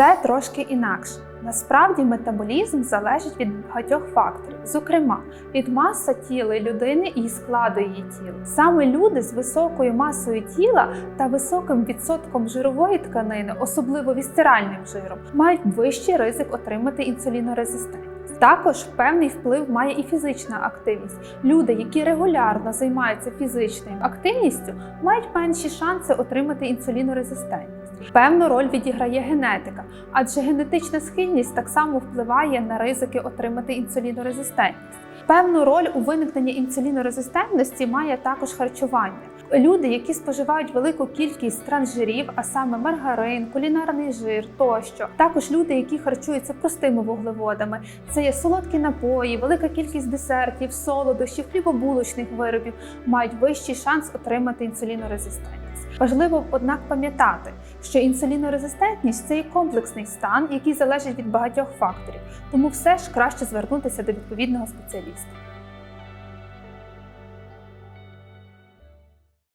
Все трошки інакше. Насправді метаболізм залежить від багатьох факторів, зокрема від маси тіла людини і складу її тіла. Саме люди з високою масою тіла та високим відсотком жирової тканини, особливо вісцеральним жиром, мають вищий ризик отримати інсулінорезистентність. Також певний вплив має і фізична активність. Люди, які регулярно займаються фізичною активністю, мають менші шанси отримати інсулінорезистентність. Певну роль відіграє генетика, адже генетична схильність так само впливає на ризики отримати інсулінорезистентність. Певну роль у виникненні інсулінорезистентності має також харчування. Люди, які споживають велику кількість трансжирів, а саме маргарин, кулінарний жир тощо, також люди, які харчуються простими вуглеводами, це є солодкі напої, велика кількість десертів, солодощів, хлібобулочних виробів, мають вищий шанс отримати інсулінорезистентність. Важливо, однак, пам'ятати, що інсулінорезистентність це є комплексний стан, який залежить від багатьох факторів, тому все ж краще звернутися до відповідного спеціаліста.